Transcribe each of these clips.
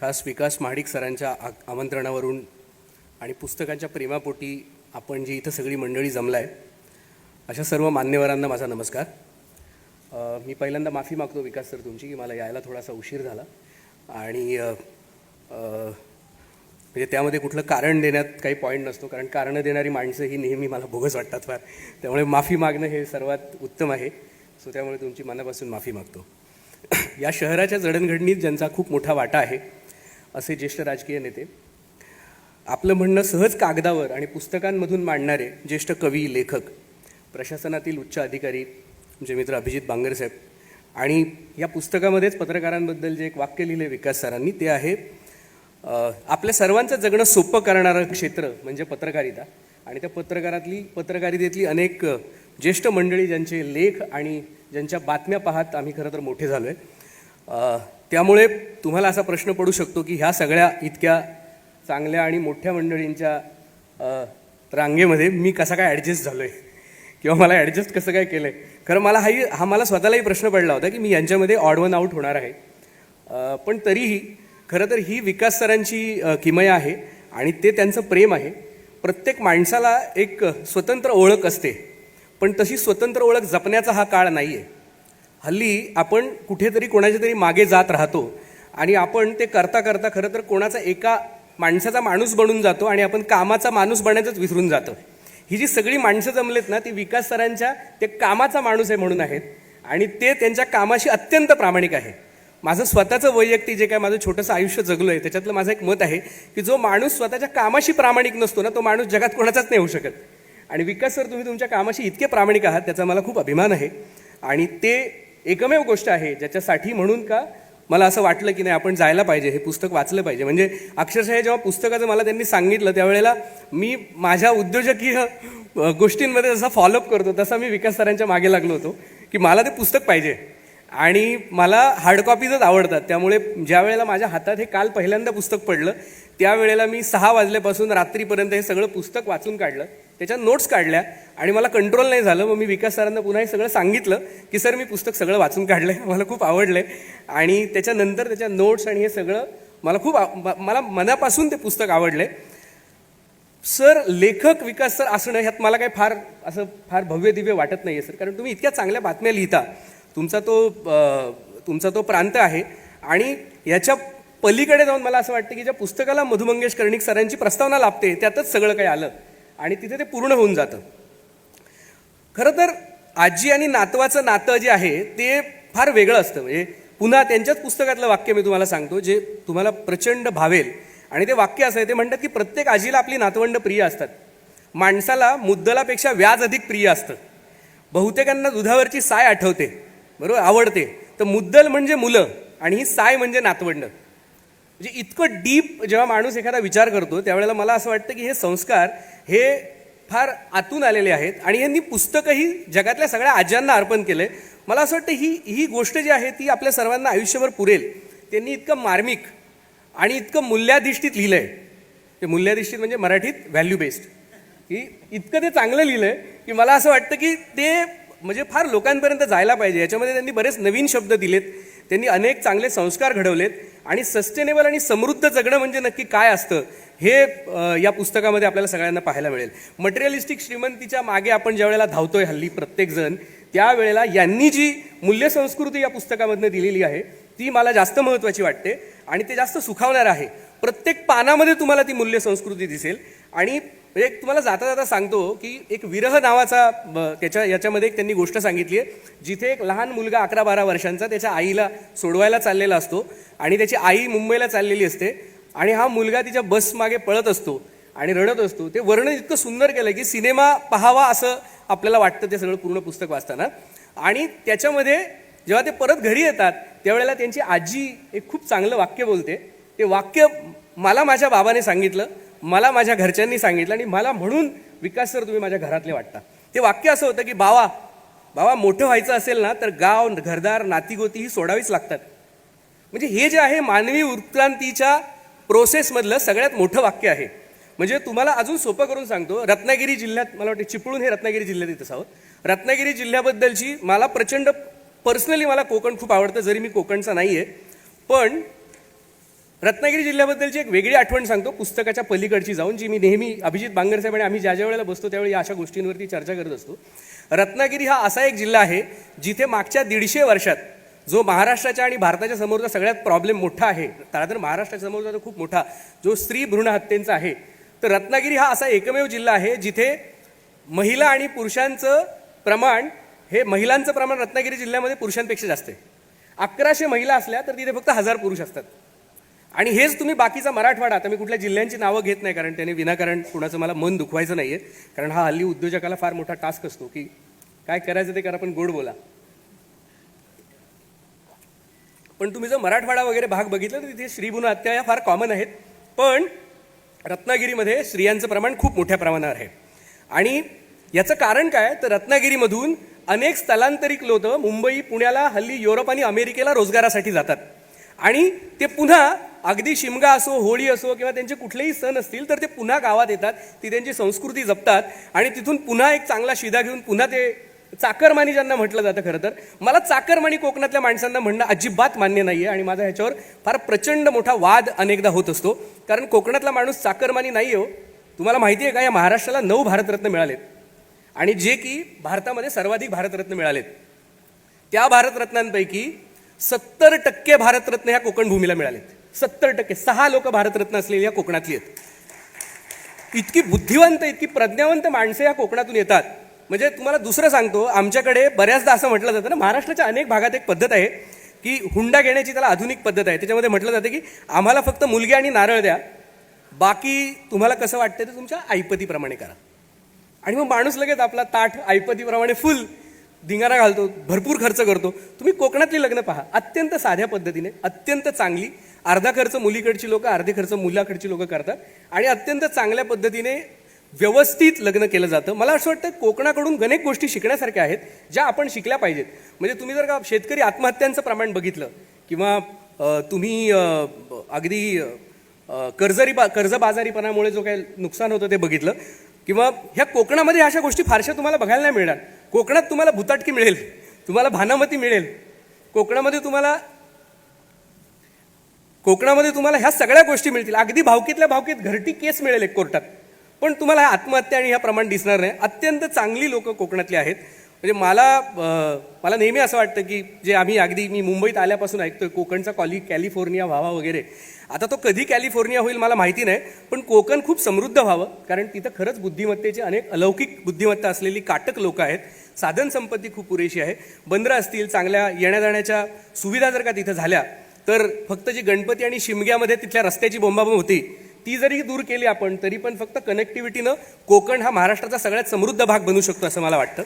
खास विकास महाडिक सरांच्या आ आमंत्रणावरून आणि पुस्तकांच्या प्रेमापोटी आपण जी इथं सगळी मंडळी जमलाय अशा सर्व मान्यवरांना माझा नमस्कार. मी पहिल्यांदा माफी मागतो विकास सर तुमची की मला यायला थोडासा उशीर झाला. आणि म्हणजे त्यामध्ये कुठलं कारण देण्यात काही पॉईंट नसतो कारण कारणं देणारी माणसं ही नेहमी मला बोगस वाटतात फार. त्यामुळे माफी मागणं हे सर्वात उत्तम आहे. सो त्यामुळे तुमची मनापासून माफी मागतो. या शहराच्या जडणघडणीत ज्यांचा खूप मोठा वाटा आहे असे ज्येष्ठ राजकीय नेते. आपलं म्हणणं सहज कागदावर आणि पुस्तकांमधून मांडणारे ज्येष्ठ कवी लेखक प्रशासनातील उच्च अधिकारी म्हणजे मित्र अभिजित बांगर साहेब आणि या पुस्तकामध्येच पत्रकारांबद्दल जे एक वाक्य लिहिले विकास सरांनी ते आहे आपल्या सर्वांचं जगणं सोपं करणारं क्षेत्र म्हणजे पत्रकारिता आणि त्या पत्रकारातली पत्रकारितेतली अनेक ज्येष्ठ मंडळी ज्यांचे लेख आणि ज्यांच्या बातम्या पाहत आम्ही खरं तर मोठे झालो आहे त्यामुळे तुम्हाला असा प्रश्न पडू शकतो की ह्या सगळ्या इतक्या चांगल्या आणि मोठ्या मंडळींच्या रांगेमध्ये मी कसा काय ॲडजस्ट झालो आहे किंवा मला ॲडजस्ट कसं काय केलं आहे खरं मला हाही हा मला स्वतःलाही प्रश्न पडला होता की मी यांच्यामध्ये ऑड वन आऊट होणार आहे. पण तरीही खरं तर ही विकास सरांची किमया आहे आणि ते त्यांचं प्रेम आहे. प्रत्येक माणसाला एक स्वतंत्र ओळख असते. पण तशी स्वतंत्र ओळख जपण्याचा हा काळ नाही आहे हल्ली आपण कुठेतरी कोणाच्या तरी मागे जात राहतो आणि आपण ते करता करता खरं तर कोणाचा एका माणसाचा माणूस बनून जातो आणि आपण कामाचा माणूस बनायचंच विसरून जातो. ही जी सगळी माणसं जमलेत ना ती विकास सरांच्या ते कामाचा माणूस आहे म्हणून आहेत आणि ते त्यांच्या कामाशी अत्यंत प्रामाणिक आहे. माझं स्वतःचं वैयक्तिक जे काय माझं छोटंसं आयुष्य जगलो आहे त्याच्यातलं माझं एक मत आहे की जो माणूस स्वतःच्या कामाशी प्रामाणिक नसतो ना तो माणूस जगात कोणाचाच नाही होऊ शकत. आणि विकास सर तुम्ही तुमच्या कामाशी इतके प्रामाणिक आहात त्याचा मला खूप अभिमान आहे. आणि ते एकमेव गोष्ट आहे ज्याच्यासाठी म्हणून का मला असं वाटलं की नाही आपण जायला पाहिजे हे पुस्तक वाचलं पाहिजे. म्हणजे अक्षरशः हे जेव्हा पुस्तकाचं मला त्यांनी सांगितलं त्यावेळेला मी माझ्या उद्योजकीय गोष्टींमध्ये जसा फॉलोअप करतो तसा मी विकास सरांच्या मागे लागलो होतो की मला ते पुस्तक पाहिजे. आणि मला हार्ड कॉपीजच आवडतात. त्यामुळे ज्या वेळेला माझ्या हातात हे काल पहिल्यांदा पुस्तक पडलं त्यावेळेला मी सहा वाजल्यापासून रात्रीपर्यंत हे सगळं पुस्तक वाचून काढलं त्याच्या नोट्स काढल्या आणि मला कंट्रोल नाही झालं. मग मी विकास सरांना पुन्हा हे सगळं सांगितलं की सर मी पुस्तक सगळं वाचून काढलं आहे मला खूप आवडलं आहे आणि त्याच्यानंतर त्याच्या नोट्स आणि हे सगळं मला खूप मला मनापासून ते पुस्तक आवडलं सर लेखक विकास सर असणं ह्यात मला काही फार असं फार भव्य दिव्य वाटत नाही आहे सर. कारण तुम्ही इतक्या चांगल्या बातम्या लिहिता. तुमचा तो तुमचा तो प्रांत आहे. आणि याच्या पलीकडे जाऊन मला असं वाटतं की ज्या पुस्तकाला मधु मंगेश कर्णिक सरांची प्रस्तावना लाभते त्यातच सगळं काही आलं. आणि तिथे ते पूर्ण होऊन जातं. खरं तर आजी आणि नातवाचं नातं जे आहे ते फार वेगळं असतं. म्हणजे पुन्हा त्यांच्याच पुस्तकातलं वाक्य मी तुम्हाला सांगतो जे तुम्हाला प्रचंड भावेल. आणि ते वाक्य असं आहे ते म्हणतात की प्रत्येक आजीला आपली नातवंड प्रिय असतात. माणसाला मुद्दलापेक्षा व्याज अधिक प्रिय असतं. बहुतेकांना दुधावरची साय आठवते. बरोबर? आवडते. तर मुद्दल म्हणजे मुलं आणि ही साय म्हणजे नातवंड. म्हणजे इतकं डीप जेव्हा माणूस एखादा विचार करतो त्यावेळेला मला असं वाटतं की हे संस्कार हे फार आतून आलेले आहेत आणि यांनी पुस्तकंही जगातल्या सगळ्या आज्यांना अर्पण केलंय. मला असं वाटतं ही ही गोष्ट जी आहे ती आपल्या सर्वांना आयुष्यभर पुरेल. त्यांनी इतकं मार्मिक आणि इतकं मूल्याधिष्ठित लिहिलं आहे ते मूल्याधिष्ठित म्हणजे मराठीत व्हॅल्यू बेस्ड की इतकं ते चांगलं लिहिलं आहे की मला असं वाटतं की ते म्हणजे फार लोकांपर्यंत जायला पाहिजे. याच्यामध्ये त्यांनी बरेच नवीन शब्द दिलेत. त्यांनी अनेक चांगले संस्कार घडवलेत आणि सस्टेनेबल आणि समृद्ध जगणं म्हणजे नक्की काय असतं हे या पुस्तकामध्ये आपल्याला सगळ्यांना पाहायला मिळेल. मटेरियलिस्टिक श्रीमंतीच्या मागे आपण ज्या वेळेला धावतोय हल्ली प्रत्येकजण त्यावेळेला यांनी जी मूल्यसंस्कृती या पुस्तकामधनं दिलेली आहे ती मला जास्त महत्त्वाची वाटते आणि ते जास्त सुखावणार आहे. प्रत्येक पानामध्ये तुम्हाला ती मूल्य संस्कृती दिसेल. आणि म्हणजे एक तुम्हाला जाता जाता सांगतो की एक विरह नावाचा ब- त्याच्या याच्यामध्ये एक त्यांनी गोष्ट सांगितली आहे. जिथे एक लहान मुलगा अकरा बारा वर्षांचा त्याच्या आईला सोडवायला चाललेला असतो आणि त्याची आई मुंबईला चाललेली असते आणि हा मुलगा तिच्या बस मागे पळत असतो आणि रडत असतो. ते वर्णन इतकं सुंदर केलं की सिनेमा पहावा असं आपल्याला वाटतं ते सगळं पूर्ण पुस्तक वाचताना. आणि त्याच्यामध्ये जेव्हा ते परत घरी येतात त्यावेळेला त्यांची आजी एक खूप चांगलं वाक्य बोलते. ते वाक्य मला माझ्या बाबाने सांगितलं मला माझ्या घरच्यांनी सांगितलं आणि मला म्हणून विकास सर तुम्ही माझ्या घरातले वाटता. ते वाक्य असं होतं की बावा बाबा मोठं व्हायचं असेल ना तर गाव घरदार नातीगोती ही सोडावीच लागतात. म्हणजे हे जे आहे मानवी उत्क्रांतीच्या प्रोसेसमधलं सगळ्यात मोठं वाक्य आहे. म्हणजे तुम्हाला अजून सोपं करून सांगतो रत्नागिरी जिल्ह्यात मला वाटतं चिपळूण हे रत्नागिरी जिल्ह्यात येत असावं रत्नागिरी जिल्ह्याबद्दलची मला प्रचंड पर्सनली मला कोकण खूप आवडतं जरी मी कोकणचा नाही आहे पण रत्नागिरी जिल्ह्याबद्दलची एक वेगळी आठवण सांगतो. पुस्तकाच्या पलीकडची जाऊन जी मी नेहमी अभिजित बांगर साहेब आणि आम्ही ज्या ज्या वेळेला बसतो त्यावेळी या अशा गोष्टींवरती चर्चा करत असतो. रत्नागिरी हा असा एक जिल्हा आहे जिथे मागच्या दीडशे वर्षात जो महाराष्ट्राच्या आणि भारताच्या समोरचा सगळ्यात प्रॉब्लेम मोठा आहे. तर महाराष्ट्राच्या समोरचा तो खूप मोठा जो स्त्री भ्रूण हत्येंचा आहे. तर रत्नागिरी हा असा एकमेव जिल्हा आहे जिथे महिला आणि पुरुषांचं प्रमाण हे महिलांचं प्रमाण रत्नागिरी जिल्ह्यामध्ये पुरुषांपेक्षा जास्त आहे. अकराशे महिला असल्या तर तिथे फक्त हजार पुरुष असतात. आणि हेच तुम्ही बाकीचा मराठवाडा आता मी कुठल्या जिल्ह्यांची नावं घेत नाही कारण त्याने विनाकारण कुणाचं मला मन दुखवायचं नाहीये. कारण हा हल्ली उद्योजकाला फार मोठा टास्क असतो की काय करायचं ते करा पण गोड बोला. पण तुम्ही जर मराठवाडा वगैरे भाग बघितला तर तिथे श्रीभुन हत्या या फार कॉमन आहेत. पण रत्नागिरीमध्ये स्त्रियांचं प्रमाण खूप मोठ्या प्रमाणावर आहे. आणि याचं कारण काय तर रत्नागिरीमधून अनेक स्थलांतरित लोक मुंबई पुण्याला हल्ली युरोप आणि अमेरिकेला रोजगारासाठी जातात. आणि ते पुन्हा अगदी शिमगा असो होळी असो किंवा त्यांचे कुठलेही सण असतील तर ते पुन्हा गावात येतात ती त्यांची संस्कृती जपतात आणि तिथून पुन्हा एक चांगला शिदा घेऊन पुन्हा ते चाकरमानी ज्यांना म्हटलं जातं खरं तर मला चाकरमानी कोकणातल्या माणसांना म्हणणं अजिबात मान्य नाही आहे आणि माझा ह्याच्यावर फार प्रचंड मोठा वाद अनेकदा होत असतो. कारण कोकणातला माणूस चाकरमानी नाही हो. तुम्हाला माहिती आहे का या महाराष्ट्राला नऊ भारतरत्न मिळालेत. आणि जे की भारतामध्ये सर्वाधिक भारतरत्न मिळालेत. त्या भारतरत्नांपैकी सत्तर टक्के भारतरत्न ह्या कोकण भूमीला मिळालेत. सत्तर टक्के सहा लोक भारतरत्न असलेली या कोकणातली आहेत. इतकी बुद्धिवंत इतकी प्रज्ञावंत माणसं या कोकणातून येतात. म्हणजे तुम्हाला दुसरं सांगतो आमच्याकडे बऱ्याचदा असं म्हटलं जातं ना महाराष्ट्राच्या अनेक भागात एक पद्धत आहे की हुंडा घेण्याची त्याला आधुनिक पद्धत आहे. त्याच्यामध्ये म्हटलं जातं की आम्हाला फक्त मुलगी आणि नारळ द्या बाकी तुम्हाला कसं वाटतं ते तुमच्या ऐपतीप्रमाणे करा. आणि मग माणूस लगेच आपला ताठ ऐपतीप्रमाणे फुल धिंगाणा घालतो भरपूर खर्च करतो. तुम्ही कोकणातली लग्न पहा. अत्यंत साध्या पद्धतीने अत्यंत चांगली. अर्धा खर्च मुलीकडची लोक अर्धे खर्च मुलाकडची लोक करतात. आणि अत्यंत चांगल्या पद्धतीने व्यवस्थित लग्न केलं जातं. मला असं वाटतं कोकणाकडून अनेक गोष्टी शिकण्यासारख्या आहेत ज्या आपण शिकल्या पाहिजेत. म्हणजे तुम्ही जर का शेतकरी आत्महत्यांचं प्रमाण बघितलं किंवा तुम्ही अगदी कर्जरी बा कर्जबाजारीपणामुळे जो काही नुकसान होतं ते बघितलं किंवा ह्या कोकणामध्ये अशा गोष्टी फारशा तुम्हाला बघायला नाही मिळणार. कोकणात तुम्हाला भुताटकी मिळेल. तुम्हाला भानामती मिळेल. कोकणामध्ये तुम्हाला कोकणामध्ये तुम्हाला ह्या सगळ्या गोष्टी मिळतील. अगदी भावकीतल्या भावकीत घरटी केस मिळेल एक कोर्टात. पण तुम्हाला ह्या आत्महत्या आणि ह्या प्रमाण दिसणार नाही. अत्यंत चांगली लोक कोकणातली आहेत. म्हणजे मला मला नेहमी असं वाटतं की जे आम्ही अगदी मी मुंबईत आल्यापासून ऐकतोय कोकणचा कॉली कॅलिफोर्निया व्हावा वगैरे. आता तो कधी कॅलिफोर्निया होईल मला माहिती नाही पण कोकण खूप समृद्ध व्हावं कारण तिथं खरंच बुद्धिमत्तेची अनेक अलौकिक बुद्धिमत्ता असलेली काटक लोक आहेत. साधन संपत्ती खूप पुरेशी आहे. बंदरं असतील चांगल्या येण्या जाण्याच्या सुविधा जर का तिथं झाल्या तर फक्त जी गणपती आणि शिमग्यामध्ये तिथल्या रस्त्याची बोंबाबोंब होती ती जरी दूर केली आपण तरी पण फक्त कनेक्टिव्हिटीनं कोकण हा महाराष्ट्राचा सगळ्यात समृद्ध भाग बनू शकतो असं मला वाटतं.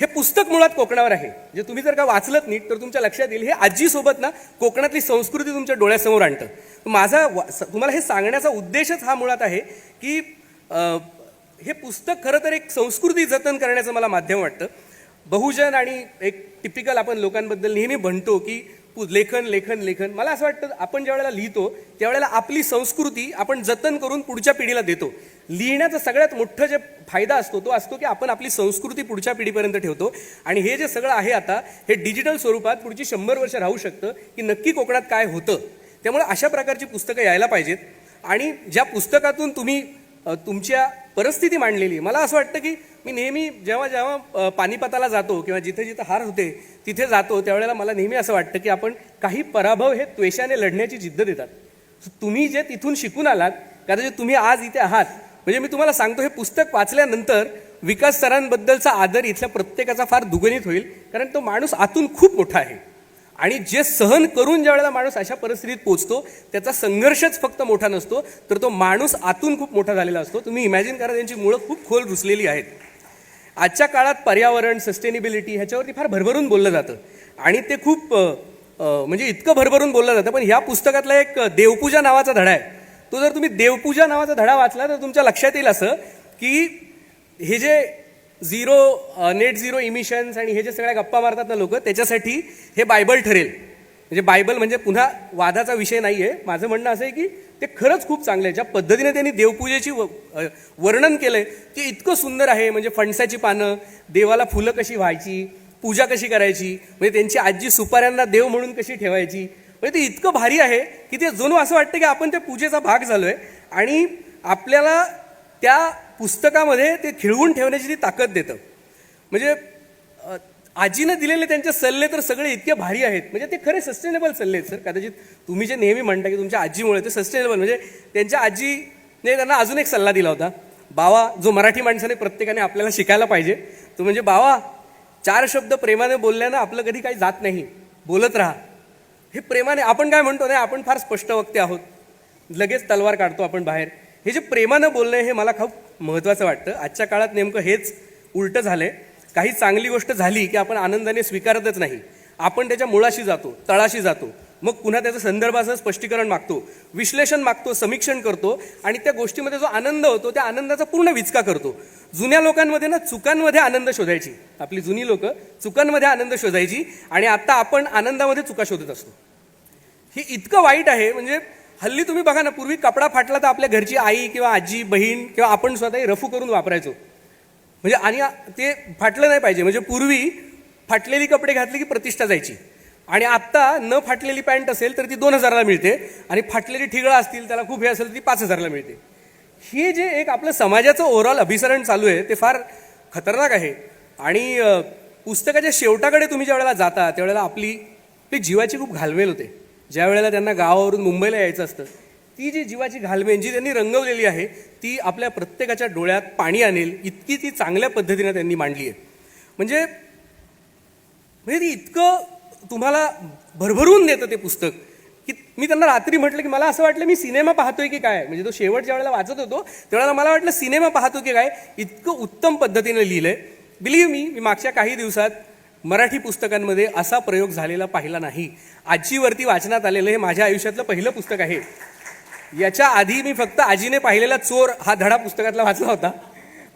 हे पुस्तक मुळात कोकणावर आहे. जे तुम्ही जर का वाचलत नीट तर तुमच्या लक्षात येईल हे आजीसोबत ना कोकणातली संस्कृती तुमच्या डोळ्यासमोर आणतं. माझा वा- स- तुम्हाला हे सांगण्याचा उद्देशच हा मुळात आहे की हे पुस्तक खरं तर एक संस्कृती जतन करण्याचं मला माध्यम वाटतं. बहुजन आणि एक टिपिकल आपण लोकांबद्दल नेहमी म्हणतो की लेखन लेखन लेखन. मला असं वाटतं आपण ज्यावेळेला लिहितो त्यावेळेला आपली संस्कृती आपण जतन करून पुढच्या पिढीला देतो. लिहिण्याचा सगळ्यात मोठं जे फायदा असतो तो असतो की आपण आपली संस्कृती पुढच्या पिढीपर्यंत ठेवतो. आणि हे जे सगळं आहे आता हे डिजिटल स्वरूपात पुढची शंभर वर्ष राहू शकतं की नक्की कोकणात काय होतं. त्यामुळे अशा प्रकारची पुस्तकं यायला पाहिजेत. आणि ज्या पुस्तकातून तुम्ही तुमच्या परिस्थिती मांडलेली आहे. मला असं वाटतं की मी नेहमी जेव्हा जेव्हा अ, पानिपताला जातो किंवा जिथे जिथे हार होते तिथे जातो त्यावेळेला मला नेहमी असं वाटतं की आपण काही पराभव हे त्वेषाने लढण्याची जिद्द देतात. तुम्ही जे तिथून शिकून आलात कदाचित तुम्ही आज इथे आहात म्हणजे मी तुम्हाला सांगतो हे पुस्तक वाचल्यानंतर विकास सरांबद्दलचा आदर इथल्या प्रत्येकाचा फार दुगणित होईल कारण तो माणूस आतून खूप मोठा आहे. आणि जे सहन करून ज्या वेळेला माणूस अशा परिस्थितीत पोचतो त्याचा संघर्षच फक्त मोठा नसतो तर तो माणूस आतून खूप मोठा झालेला असतो. तुम्ही इमॅजिन करा त्यांची मुळं खूप खोल रुसलेली आहेत. आजच्या काळात पर्यावरण सस्टेनेबिलिटी ह्याच्यावरती फार भरभरून बोललं जातं. आणि ते खूप म्हणजे इतकं भरभरून बोललं जातं पण ह्या पुस्तकातला एक देवपूजा नावाचा धडा आहे. तो जर तुम्ही देवपूजा नावाचा धडा वाचला तर तुमच्या लक्षात येईल असं की हे जे झिरो नेट झिरो इमिशन्स आणि हे जे सगळ्या गप्पा मारतात ना लोक त्याच्यासाठी हे बायबल ठरेल. म्हणजे बायबल म्हणजे पुन्हा वादाचा विषय नाही आहे माझं म्हणणं असं आहे की ते खरंच खूप चांगलं आहे. ज्या पद्धतीने त्यांनी देवपूजेची व- केलं आहे केलंय ते इतकं सुंदर आहे. म्हणजे फणसाची पानं देवाला फुलं कशी व्हायची पूजा कशी करायची म्हणजे त्यांची आजी सुपाऱ्यांना देव म्हणून कशी ठेवायची म्हणजे ते इतकं भारी आहे की ते जणू असं वाटतं की आपण त्या पूजेचा भाग झालो आहे आणि आपल्याला त्या पुस्तकामध्ये ते खिळवून ठेवण्याची ती ताकद देतं. म्हणजे आजीनं दिलेले त्यांचे सल्ले तर सगळे इतके भारी आहेत. म्हणजे ते खरे सस्टेनेबल सल्ले आहेत सर. कदाचित तुम्ही जे नेहमी म्हणता की तुमच्या आजीमुळे ते सस्टेनेबल म्हणजे त्यांच्या आजीने त्यांना अजून एक सल्ला दिला होता. बावा जो मराठी माणसाने प्रत्येकाने आपल्याला शिकायला पाहिजे तो म्हणजे बावा चार शब्द प्रेमाने बोलल्यानं आपलं कधी काही जात नाही. बोलत राहा. हे प्रेमाने आपण काय म्हणतो नाही आपण फार स्पष्ट वक्ते आहोत. लगेच तलवार काढतो आपण बाहेर. हे जे प्रेमानं बोलणं हे मला खूप महत्त्वाचं वाटतं. आजच्या काळात नेमकं हेच उलटं झालंय. काही चांगली गोष्ट झाली की आपण आनंदाने स्वीकारतच नाही. आपण त्याच्या मुळाशी जातो तळाशी जातो. मग पुन्हा त्याचं संदर्भाचं स्पष्टीकरण मागतो विश्लेषण मागतो समीक्षण करतो आणि त्या गोष्टीमध्ये जो आनंद होतो त्या आनंदाचा पूर्ण विचका करतो. जुन्या लोकांमध्ये ना चुकांमध्ये आनंद शोधायची. आपली जुनी लोक चुकांमध्ये आनंद शोधायची आणि आता आपण आनंदामध्ये चुका शोधत असतो. हे इतकं वाईट आहे म्हणजे हल्ली तुम्ही बघा ना पूर्वी कपडा फाटला तर आपल्या घरची आई किंवा आजी बहीण किंवा आपण स्वतःही रफू करून वापरायचो. म्हणजे आणि ते फाटलं नाही पाहिजे. म्हणजे पूर्वी फाटलेली कपडे घातले की प्रतिष्ठा जायची. आणि आत्ता न फाटलेली पॅन्ट असेल तर ती दोन हजाराला मिळते. आणि फाटलेली ठिगळं असतील त्याला खूप हे असेल तर ती पाच हजाराला मिळते. हे जे एक आपलं समाजाचं ओव्हरऑल अभिसरण चालू आहे ते फार खतरनाक आहे. आणि पुस्तकाच्या शेवटाकडे तुम्ही ज्या वेळेला जाता त्यावेळेला आपली ते जीवाची खूप घालमेल होते. ज्या वेळेला त्यांना गावावरून मुंबईला यायचं असतं ती जी जीवाची घालमेल जी त्यांनी रंगवलेली आहे ती आपल्या प्रत्येकाच्या डोळ्यात पाणी आणेल इतकी ती चांगल्या पद्धतीने त्यांनी मांडली आहे. म्हणजे म्हणजे ती इतकं तुम्हाला भरभरून देतं ते पुस्तक. की मी त्यांना रात्री म्हटलं की मला असं वाटलं मी सिनेमा पाहतोय की काय? म्हणजे तो शेवट ज्या वेळेला वाचत होतो. त्यावेळेला मला वाटलं सिनेमा पाहतो की काय? इतकं उत्तम पद्धतीने लिहिलंय. बिलीव्ह मी मी मागच्या काही दिवसात मराठी पुस्तकांमध्ये असा प्रयोग झालेला पाहिला नाही. आजीवरती वाचनात आलेलं हे माझ्या आयुष्यातलं पहिलं पुस्तक आहे. याच्या आधी मी फक्त आजीने पाहिलेला चोर हा धडा पुस्तकातला वाचला होता.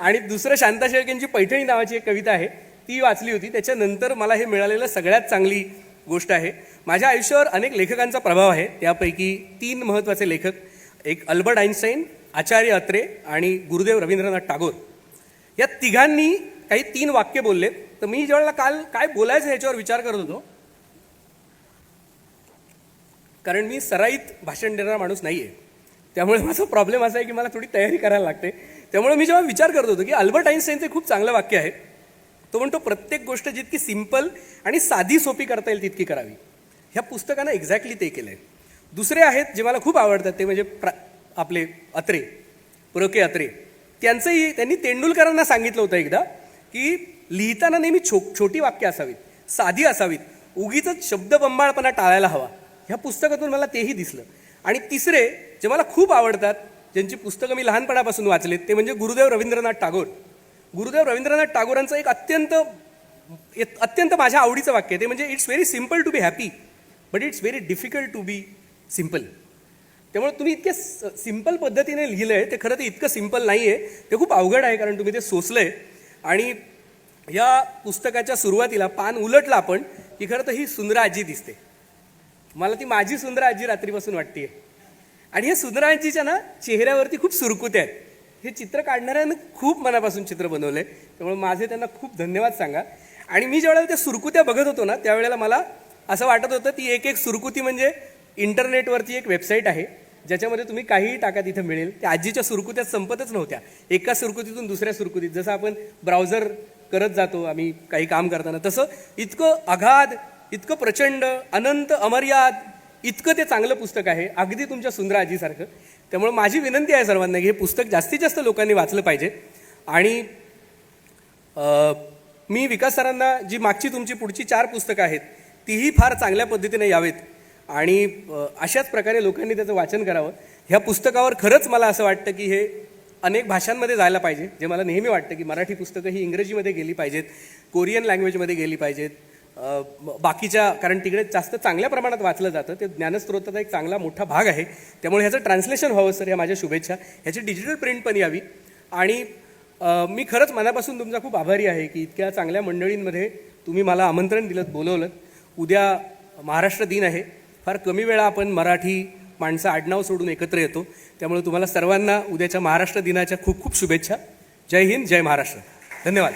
आणि दुसरं शांता शेळकेंची पैठणी नावाची एक कविता आहे. ती वाचली होती. त्याच्यानंतर मला हे मिळालेलं सगळ्यात चांगली गोष्ट आहे. माझ्या आयुष्यावर अनेक लेखकांचा प्रभाव आहे. त्यापैकी तीन महत्त्वाचे लेखक एक अल्बर्ट आईन्स्टाईन आचार्य अत्रे आणि गुरुदेव रवींद्रनाथ टागोर. या तिघांनी काही तीन वाक्य बोलले. तर मी ज्यावेळेला काल काय बोलायचं ह्याच्यावर विचार करत होतो. कारण मी सराईत भाषण देणारा माणूस नाही आहे त्यामुळे माझा प्रॉब्लेम असा आहे की मला थोडी तयारी करायला लागते. त्यामुळे मी जेव्हा विचार करत होतो की अल्बर्ट आईन्स्टाईनचे खूप चांगलं वाक्य आहे. तो म्हणतो प्रत्येक गोष्ट जितकी सिंपल आणि साधी सोपी करता येईल तितकी करावी. ह्या पुस्तकानं एक्झॅक्टली ते केलं आहे दुसरे आहेत जे मला खूप आवडतात ते म्हणजे प्रा आपले अत्रे प्र के अत्रे. त्यांचंही त्यांनी तेंडुलकरांना सांगितलं होतं एकदा की लिहिताना नेहमी छो छोटी वाक्य असावीत साधी असावीत. उगीच शब्दबंबाळपणा टाळायला हवा. ह्या पुस्तकातून मला तेही दिसलं. आणि तिसरे जे मला खूप आवडतात ज्यांची पुस्तकं मी लहानपणापासून वाचलेत ते म्हणजे गुरुदेव रवींद्रनाथ टागोर. गुरुदेव रवींद्रनाथ टागोरांचं एक अत्यंत अत्यंत माझ्या आवडीचं वाक्य आहे. ते म्हणजे it's very simple to be happy but it's very difficult to be simple त्यामुळे तुम्ही इतक्या सिंपल पद्धतीने लिहिलं आहे ते खरं ते इतकं सिंपल नाही आहे ते खूप अवघड आहे कारण तुम्ही ते सोसलं आहे आणि या पुस्तकाच्या सुरुवातीला पान उलटला आपण की खरं तर ही सुंदरा आजी दिसते. मला ती माझी सुंदर आजी रात्रीपासून वाटते आणि ह्या सुंदर आजीच्या ना चेहऱ्यावरती खूप सुरकुत्या आहेत. हे चित्र काढणाऱ्यानं खूप मनापासून चित्र बनवलं आहे त्यामुळे माझे त्यांना खूप धन्यवाद सांगा. आणि मी ज्यावेळेला त्या सुरकुत्या बघत होतो ना त्यावेळेला मला असं वाटत होतं ती एक एक सुरकुती म्हणजे इंटरनेटवरती एक वेबसाईट आहे ज्याच्यामध्ये तुम्ही काहीही टाका तिथं मिळेल. त्या आजीच्या सुरकुत्या संपतच नव्हत्या. एका सुरकुतीतून दुसऱ्या सुरकुतीत जसं आपण ब्राउझर करत जातो आम्ही काही काम करताना तसं इतकं अगाध इतकं प्रचंड अनंत अमर्याद इतकं ते चांगलं पुस्तक आहे. अगदी तुमच्या सुंदर आजीसारखं. त्यामुळे माझी विनंती आहे सर्वांना की हे पुस्तक जास्तीत जास्त लोकांनी वाचलं पाहिजे. आणि मी विकास सरांना जी मागची तुमची पुढची चार पुस्तकं आहेत तीही फार चांगल्या पद्धतीने यावेत. आणि अशाच प्रकारे लोकांनी त्याचं वाचन करावं. ह्या पुस्तकावर खरंच मला असं वाटतं की हे अनेक भाषांमध्ये जायला पाहिजे. जे मला नेहमी वाटतं की मराठी पुस्तकं ही इंग्रजीमध्ये गेली पाहिजेत कोरियन लँग्वेजमध्ये गेली पाहिजेत. बाकीच्या कारण तिकडे जास्त चांगल्या प्रमाणात वाचलं जातं ते ज्ञानस्त्रोताचा एक चांगला मोठा भाग आहे. त्यामुळे ह्याचं ट्रान्सलेशन व्हावं सर ह्या माझ्या शुभेच्छा. ह्याची डिजिटल प्रिंट पण यावी. आणि मी खरंच मनापासून तुमचा खूप आभारी आहे की इतक्या चांगल्या मंडळींमध्ये तुम्ही मला आमंत्रण दिलं बोलवलं उद्या महाराष्ट्र दिन आहे. फार कमी वेळा आपण मराठी माणसं आडनाव सोडून एकत्र येतो. त्यामुळे तुम्हाला सर्वांना उद्याच्या महाराष्ट्र दिनाच्या खूप खूप शुभेच्छा. जय हिंद जय महाराष्ट्र. धन्यवाद.